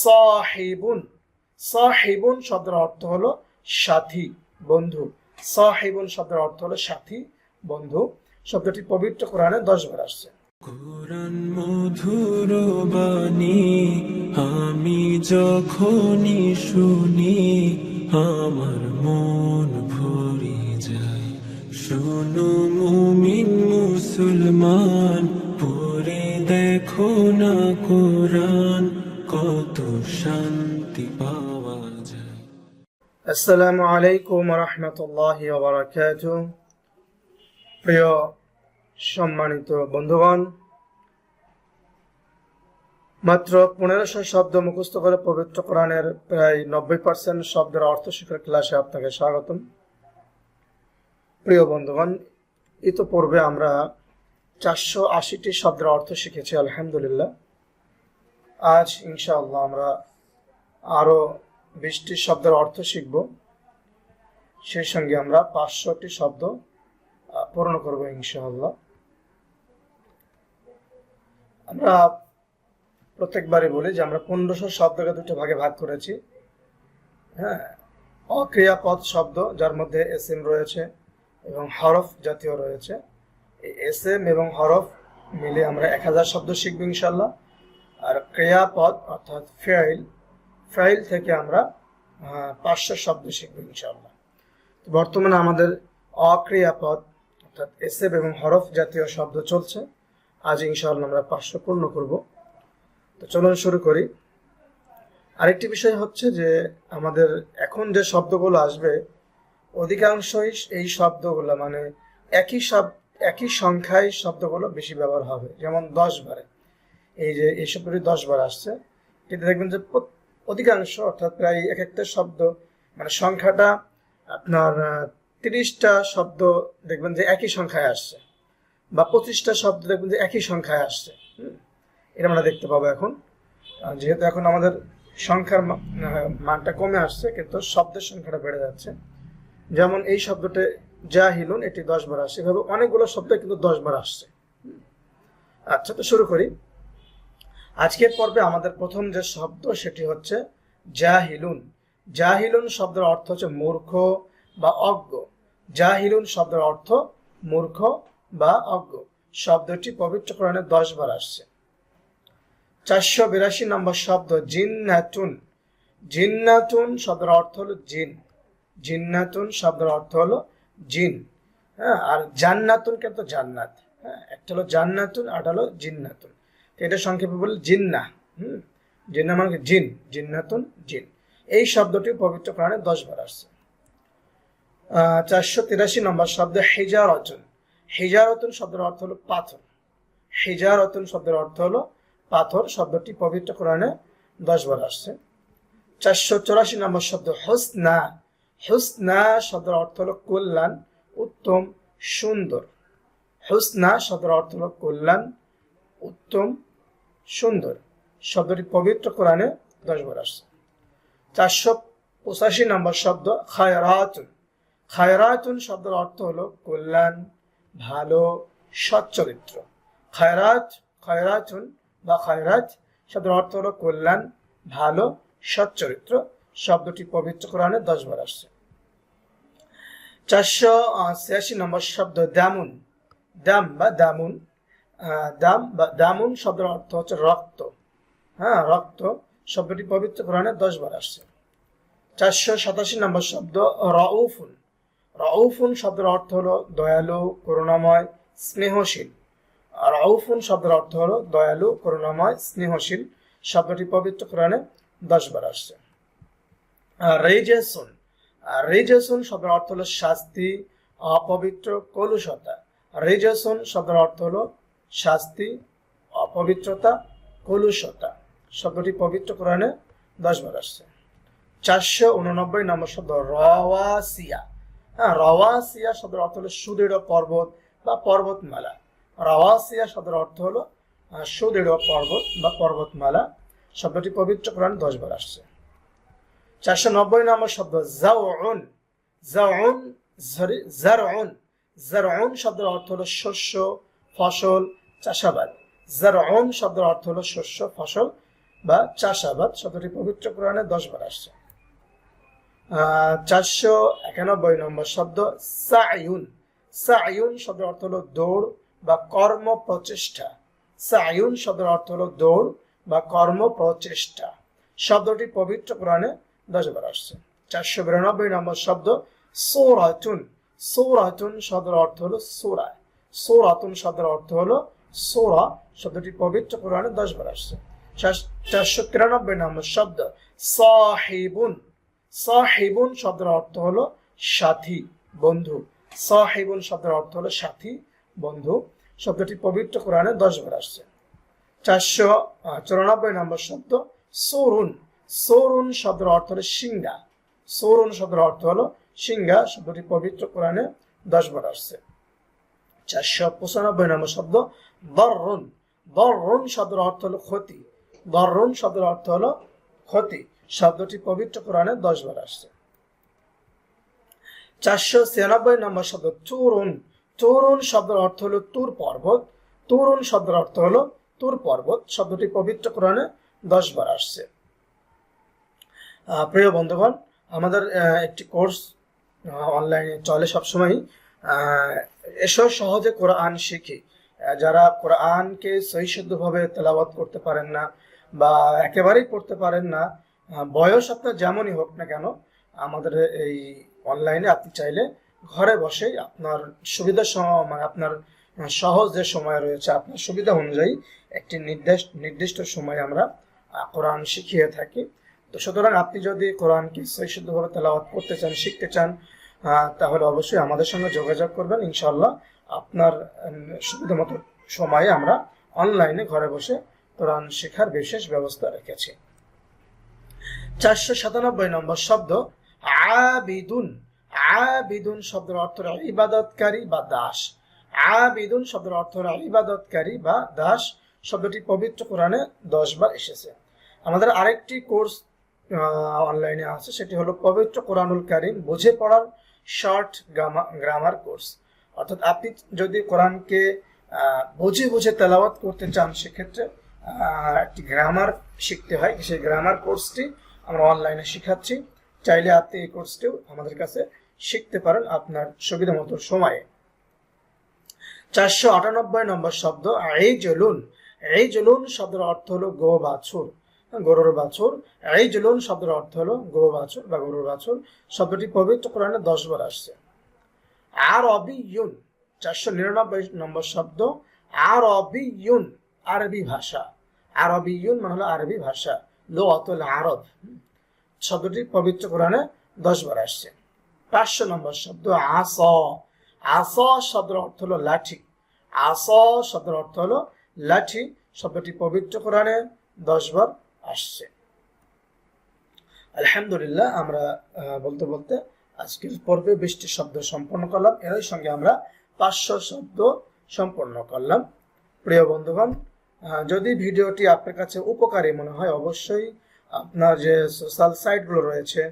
সাহিবুন। সাহিবুন শব্দের অর্থ হলো সাথী, বন্ধু। সাহিবুন শব্দের অর্থ হলো সাথী, বন্ধু। শব্দটি পবিত্র কোরআনে দশ বার আসছে। কোরআন মধুর বাণী, আমি যখনই শুনি, আমার মন ভরে যায়। শোনো মুমিন মুসলমান, পড়ে দেখো না কোরআন। আসসালামু আলাইকুম প্রিয় সম্মানিত বন্ধুগণ, মাত্র পনেরোশো শব্দ মুখস্থ করে পবিত্র কোরআনের প্রায় নব্বই পার্সেন্ট শব্দের অর্থ শিক্ষার ক্লাসে আপনাকে স্বাগতম। প্রিয় বন্ধুগণ, ইতোপূর্বে আমরা চারশো আশিটি শব্দের অর্থ শিখেছি, আলহামদুলিল্লাহ। আজ ইনশাআল্লাহ আমরা আরও বিশটি শব্দের অর্থ শিখব। সেই সঙ্গে আমরা পাঁচশোটি শব্দ পূর্ণ করব ইনশাআল্লাহ। আমরা প্রত্যেকবারই বলি যে আমরা পনেরোশো শব্দকে দুটো ভাগে ভাগ করেছি। হ্যাঁ অক্রিয়াপদ শব্দ, যার মধ্যে এস এম রয়েছে এবং হরফ জাতীয় রয়েছে। এস এম এবং হরফ মিলে আমরা এক হাজার শব্দ শিখব ইনশাল্লাহ আর ক্রিয়াপদ অর্থাৎ ফেইল, ফাইল থেকে আমরা পাঁচশো শব্দ শিখব ইনশাআল্লাহ। তো বর্তমানে আমাদের অক্রিয়াপদ, অর্থাৎ এসেব এবং হরফ জাতীয় শব্দ চলছে। আজ ইনশাআল্লাহ আমরা পাঁচশো পূর্ণ করব। তো চলুন শুরু করি। আরেকটি বিষয় হচ্ছে যে আমাদের এখন যে শব্দগুলো আসবে, অধিকাংশই এই শব্দগুলো মানে একই শব্দ একই সংখ্যায় শব্দগুলো বেশি ব্যবহার হবে। যেমন দশ বারে। এই যে এই শব্দটি দশ বার আসছে কিন্তু দেখবেন যে অধিকাংশ, অর্থাৎ প্রায় এক একটা শব্দ মানে সংখ্যাটা আপনার তিরিশটা শব্দ দেখবেন যে একই সংখ্যায় আসছে বা পঁচিশটা শব্দ দেখবেন যে একই সংখ্যায় আসছে। এটা আমরা দেখতে পাবো এখন। যেহেতু এখন আমাদের সংখ্যার মানটা কমে আসছে, কিন্তু শব্দের সংখ্যাটা বেড়ে যাচ্ছে। যেমন এই শব্দটা জাহিলুন, এটি দশ বার আসছে। এভাবে অনেকগুলো শব্দ কিন্তু দশ বার আসছে। আচ্ছা তো শুরু করি। আজকের পর্বে আমাদের প্রথম যে শব্দ সেটি হচ্ছে জাহিলুন। জাহিলুন শব্দের অর্থ হচ্ছে মূর্খ বা অজ্ঞ। জাহিলুন শব্দের অর্থ মূর্খ বা অজ্ঞ। শব্দটি পবিত্র কোরআনে দশ বার আসছে। চারশো বিরাশি নম্বর শব্দ জিন্নাতুন। জিন্নাতুন শব্দের অর্থ হলো জিন। জিন্নাতুন শব্দের অর্থ হলো জিন। হ্যাঁ আর জান্নাতুন কিন্তু জান্নাত। হ্যাঁ একটা হলো জান্নাতুন আর হলো জিন্নাতুন। এটা সংক্ষেপে বলি জিন্না, হুম? জিন্না মানে জিন, জিন্নাতুন জিন। এই শব্দটি পবিত্র প্রাণে দশ বার আসছে। চারশো তিরাশি নম্বর শব্দ হেজারতন। হেজারতন শব্দের অর্থ হলো পাথর। হেজারতন শব্দের অর্থ হলো পাথর। শব্দটি পবিত্র কোরআনে দশ বার আসছে। চারশো চৌরাশি নম্বর শব্দ হোসনা। হোসনা শব্দের অর্থ হলো কল্যাণ, উত্তম, সুন্দর। হোসনা শব্দের অর্থ হলো কল্যাণ, উত্তম সুন্দর। শব্দটি পবিত্র কোরআনে দশ বার আসছে। চারশো পঁচাশি নম্বর শব্দ খায়রাতুন। খায়রাতুন শব্দের অর্থ হলো কল্যাণ, ভালো সচ্চরিত্র খায়রাত, খায়রাতুন বা খায়রাত শব্দের অর্থ হলো কল্যাণ, ভালো সচ্চরিত্র শব্দটি পবিত্র কোরআনে দশ বার আসছে। চারশো ছিয়াশি নম্বর শব্দ দামুন। দাম বা দামুন দাম বা দামুন শব্দের অর্থ হচ্ছে রক্ত। হ্যাঁ রক্ত শব্দটি পবিত্র কোরআনে দশ বার আসছে। চারশো সাতাশি নম্বর শব্দ রউফুন। রউফুন শব্দের অর্থ হলো দয়ালু, করুণাময়, স্নেহশীল। রউফুন শব্দের অর্থ হলো দয়ালু, করুণাময়, স্নেহশীল। শব্দটি পবিত্র কোরআনে দশ বার আসছে। রেজেসুন। রেজেসুন শব্দের অর্থ হলো শাস্তি, অপবিত্র, কলুষতা। রেজেসুন শব্দের অর্থ হলো শাস্তি, অপবিত্রতা, কলুষতা। শব্দটি পবিত্র কোরআনে দশবার আসছে। চারশো উননব্বই নম্বর শব্দ, রওয়াসিয়া। হ্যাঁ রওয়াসিয়া শব্দের অর্থ হলো সুদৃঢ় পর্বত বা পর্বতমালা। রওয়াসিয়া শব্দের অর্থ হলো সুদৃঢ় পর্বত বা পর্বতমালা। শব্দটি পবিত্র কোরআন দশবার আসছে। চারশো নব্বই নম্বর শব্দ জাউন জাউন জারউন জারউন শব্দের অর্থ হলো শস্য, ফসল চাষাবাদ। জারউন শব্দের অর্থ হলো শস্য, ফসল বা চাষাবাদ। শব্দটি পবিত্র কোরআনে দশ বার আসছে। চারশো একানব্বই নম্বর শব্দ সায়ুন সায়ুন শব্দের অর্থ হলো দৌড় বা কর্ম প্রচেষ্টা। সায়ুন শব্দের অর্থ হলো দৌড় বা কর্ম প্রচেষ্টা। শব্দটি পবিত্র কোরআনে দশ বার আসছে। চারশো বিরানব্বই নম্বর শব্দ সৌরাতুন। সৌরাতুন শব্দের অর্থ হলো সোরা। সৌরাতুন শব্দের অর্থ হলো সোরা শব্দটি পবিত্র কোরআনে দশ বার আসছে। চার- চারশো তিরানব্বই নম্বর শব্দ, সাহিবুন। সাহিবুন শব্দের অর্থ হলো সাথী, বন্ধু। সাহিবুন শব্দের অর্থ হলো সাথী, বন্ধু। শব্দটি পবিত্র কোরআনে দশ বার আসছে। চারশো চুরানব্বই নম্বর শব্দ, সৌরুন। সৌরুন শব্দের অর্থ হলো সিংহা। সৌরুন শব্দের অর্থ হলো সিংহা, শব্দটি পবিত্র কোরআনে দশ বার আসছে। চারশো পঁচানব্বই নম্বর শব্দ দর্রুন দর্রুন শব্দের অর্থ হলো ক্ষতি। দর্রুন শব্দের অর্থ হলো ক্ষতি। শব্দটি পবিত্র কোরআনে দশ বার আসছে। চারশো ছিয়ানব্বই নম্বর শব্দ চুরুন চুরুন শব্দের অর্থ হলো তুর পর্বত। তুরুন শব্দের অর্থ হলো তুর পর্বত। শব্দটি পবিত্র কোরআনে দশ বার আসছে। প্রিয় বন্ধুগণ, আমাদের একটি কোর্স অনলাইনে চলে সবসময় আহ, এসো সহজে কোরআন শিখি। যারা কোরআনকে সহিশুদ্ধভাবে তেলাওয়াত করতে পারেন না বা একেবারেই পড়তে পারেন না বয়স আপনার যেমনই হোক না কেন আমাদের এই অনলাইনে আপনি চাইলে ঘরে বসেই আপনার সুবিধা মানে আপনার সহজ যে সময় রয়েছে আপনার সুবিধা অনুযায়ী একটি নির্দেশ নির্দিষ্ট সময় আমরা কোরআন শিখিয়ে থাকি। তো সুতরাং আপনি যদি কোরআনকে সহিশুদ্ধভাবে তেলাওয়াত করতে চান শিখতে চান তাহলে অবশ্যই আমাদের সঙ্গে যোগাযোগ করবেন। ইনশাল্লাহ আপনার সুবিধা মতো সময়ে আমরা অনলাইনে ঘরে বসে কোরআন শেখার বিশেষ ব্যবস্থা রেখেছি। চারশো সাতানব্বই নম্বর শব্দ, আবিদুন। আবিদুন শব্দের অর্থ ইবাদতকারী বা দাস। আবিদুন শব্দের অর্থ ইবাদতকারী বা দাস। শব্দটি পবিত্র কোরআনে দশ বার এসেছে। আমাদের আরেকটি কোর্স অনলাইনে আছে। সেটি হলো পবিত্র কোরআনুল কারিম, বুঝে পড়ার শর্ট গ্রামার কোর্স অর্থাৎ আপনি যদি কোরআনকে বুঝে বুঝে তেলাওয়াত করতে চান, সেক্ষেত্রে একটি গ্রামার শিখতে হয়। সেই গ্রামার কোর্সটি আমরা অনলাইনে শেখাচ্ছি। চাইলে আপনি এই কোর্সটিও আমাদের কাছে শিখতে পারেন আপনার সুবিধা মতো সময়ে। চারশো আটানব্বই নম্বর শব্দ এই জলুন এই জলুন শব্দের অর্থ হলো গো বাছুর। গরুর বাছুর। এই জলুন শব্দের অর্থ হলো গো বাছুর বা গরুর বাছুর। শব্দটি পবিত্র কোরআনে দশ বার আসছে। আর ইউন চারশো নিরানব্বই নম্বর শব্দ। আর ইউন আরবি ভাষা। আরবি ইউন মানে হলো আরবি ভাষা লো অতুল আরব। শব্দটি পবিত্র কোরআনে দশ বার আসছে। পাঁচশো নম্বর শব্দ, আস। আস শব্দের অর্থ হলো লাঠি। আস শব্দের অর্থ হলো লাঠি। শব্দটি পবিত্র কোরআনে দশ বার আসছে। আলহামদুলিল্লাহ, আমরা বলতে বলতে আজকের পর্বে বৃষ্টি শব্দ সম্পন্ন করলাম। এরই সঙ্গে আমরা পাঁচশো শব্দ সম্পন্ন করলাম। প্রিয় বন্ধুগণ যদি ভিডিওটি আপনার কাছে উপকারী মনে হয়, অবশ্যই আপনার যে সোশ্যাল সাইটগুলো রয়েছে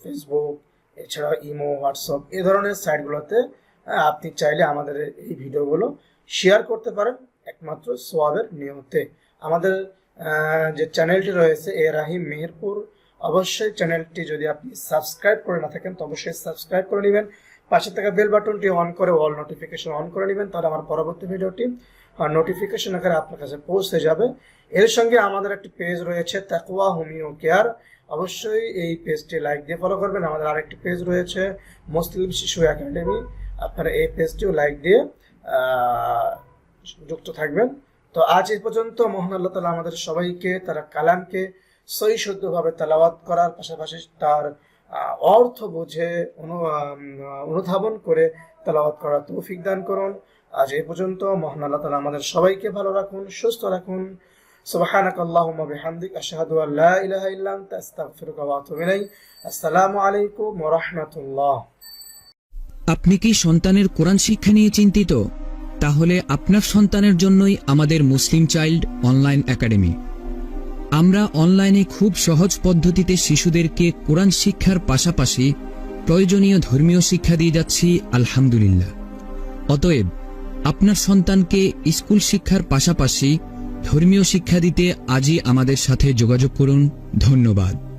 ফেসবুক এছাড়া ইমো, হোয়াটসঅ্যাপ, এ ধরনের সাইটগুলোতে আপনি চাইলে আমাদের এই ভিডিওগুলো শেয়ার করতে পারেন, একমাত্র সোয়াবের নিয়মতে আমাদের যে চ্যানেলটি রয়েছে, এ রাহিম মেহেরপুর, অবশ্যই চ্যানেলটি যদি আপনি সাবস্ক্রাইব করে না থাকেন, তো অবশ্যই সাবস্ক্রাইব করে নেবেন। পাশে থাকা বেল বাটনটি অন করে অল নোটিফিকেশন অন করে নেবেন, তাহলে আমার পরবর্তী ভিডিওটি নোটিফিকেশন আকারে আপনার কাছে পৌঁছে যাবে। এর সঙ্গে আমাদের একটি পেজ রয়েছে তাকুয়া হোমিও কেয়ার। অবশ্যই এই পেজটি লাইক দিয়ে ফলো করবেন। আমাদের আরেকটি পেজ রয়েছে, মুসলিম শিশু একাডেমি। আপনারা এই পেজটিও লাইক দিয়ে যুক্ত থাকবেন। তো আজ এই পর্যন্ত মোহন আল্লাহ তালা আমাদের সবাইকে তারা কালামকে সই শুদ্ধভাবে তালাওয়াত করার পাশাপাশি তার আহ, অর্থ বুঝে অনু- আম, অনুধাবন করে তালাওয়াত করার তৌফিক দান করুন আজ এই পর্যন্ত মহান আল্লাহ তালা আমাদের সবাইকে ভালো রাখুন সুস্থ রাখুন سبحانك اللهم وبحمدك أشهد أن لا إله إلا أنت أستغفرك وأتوب إليك السلام عليكم ورحمة الله আপনি কি সন্তানের কোরআন শিক্ষা নিয়ে চিন্তিত তাহলে আপনার সন্তানের জন্যই আমাদের মুসলিম চাইল্ড অনলাইন একাডেমি। আমরা অনলাইনে খুব সহজ পদ্ধতিতে শিশুদেরকে কোরআন শিক্ষার পাশাপাশি প্রয়োজনীয় ধর্মীয় শিক্ষা দিয়ে যাচ্ছি, আলহামদুলিল্লাহ। অতএব, আপনার সন্তানকে স্কুল শিক্ষার পাশাপাশি ধর্মীয় শিক্ষা দিতে আজই আমাদের সাথে যোগাযোগ করুন। ধন্যবাদ।